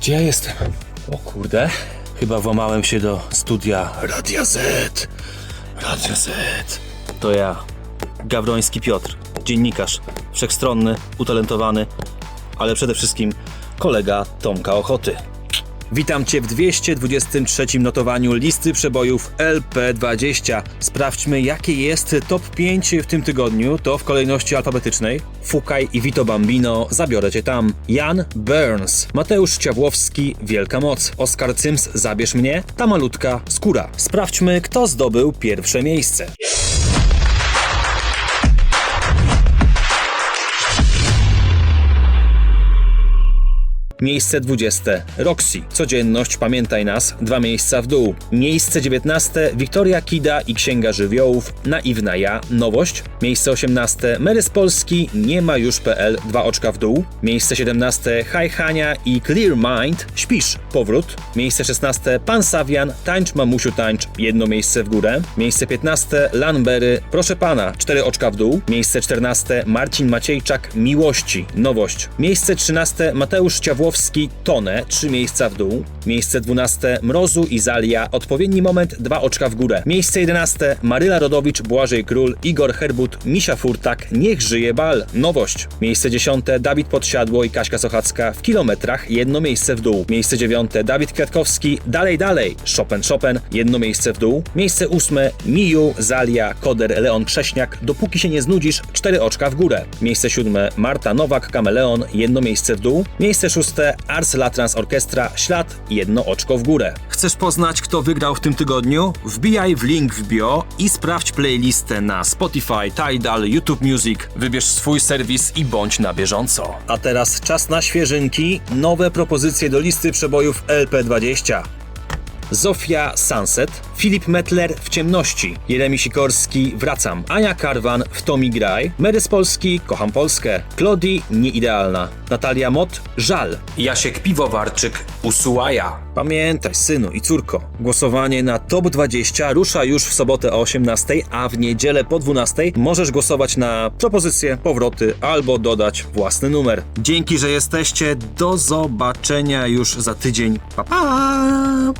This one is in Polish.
Gdzie ja jestem? O kurde. Chyba włamałem się do studia Radia Z. Radia Z. To ja, Gawroński Piotr, dziennikarz, wszechstronny, utalentowany, ale przede wszystkim kolega Tomka Ochoty. Witam Cię w 223 notowaniu listy przebojów LP20. Sprawdźmy, jakie jest top 5 w tym tygodniu. To w kolejności alfabetycznej. Fukaj i Vito Bambino, zabiorę Cię tam. Jan Burns, Mateusz Ciawłowski, Wielka Moc. Oskar Cyms, zabierz mnie. Ta malutka skóra. Sprawdźmy, kto zdobył pierwsze miejsce. Miejsce 20. Roxy. Codzienność, pamiętaj nas. Dwa miejsca w dół. Miejsce 19. Wiktoria Kida i Księga Żywiołów. Naiwna ja. Nowość. Miejsce 18. Mary z Polski. Nie ma już PL. Dwa oczka w dół. Miejsce 17. Haj Hania i Clear Mind. Śpisz. Powrót. Miejsce 16. Pan Sawian. Tańcz mamusiu tańcz. Jedno miejsce w górę. Miejsce 15. Lanbery. Proszę pana. Cztery oczka w dół. Miejsce 14. Marcin Maciejczak. Miłości. Nowość. Miejsce 13. Mateusz Ciawłowski. Tonę. Trzy miejsca w dół. Miejsce 12. Mrozu i Zalia. Odpowiedni moment. Dwa oczka w górę. Miejsce 11. Maryla Rodowicz. Błażej Król. Igor Herbut. Misia Furtak. Niech żyje bal. Nowość. Miejsce 10. Dawid Podsiadło i Kaśka Sochacka. W kilometrach. Jedno miejsce w dół. Miejsce 9. Dawid Kwiatkowski. Dalej, dalej. Chopin, Chopin. Jedno miejsce w dół. Miejsce 8. Miu, Zalia, Koder, Leon Krześniak. Dopóki się nie znudzisz. Cztery oczka w górę. Miejsce 7. Marta Nowak, Kameleon. Jedno miejsce w dół. Miejsce 6. Ars Latrans Orkiestra. Ślad. Jedno oczko w górę. Chcesz poznać, kto wygrał w tym tygodniu? Wbijaj w link w bio i sprawdź playlistę na Spotify, Tidal, YouTube Music. Wybierz swój serwis i bądź na bieżąco. A teraz czas na świeżynki. Nowe propozycje do listy przebojów LP20. Zofia Sunset, Filip Metler w ciemności, Jeremi Sikorski Wracam, Ania Karwan w Tomi Graj, Mary z Polski Kocham Polskę, Klodi Nieidealna, Natalia Mot Żal, Jasiek Piwowarczyk Usułaja. Pamiętaj, synu i córko, głosowanie na Top 20 rusza już w sobotę o 18, a w niedzielę po 12 możesz głosować na propozycje, powroty albo dodać własny numer. Dzięki, że jesteście. Do zobaczenia już za tydzień. Pa pa!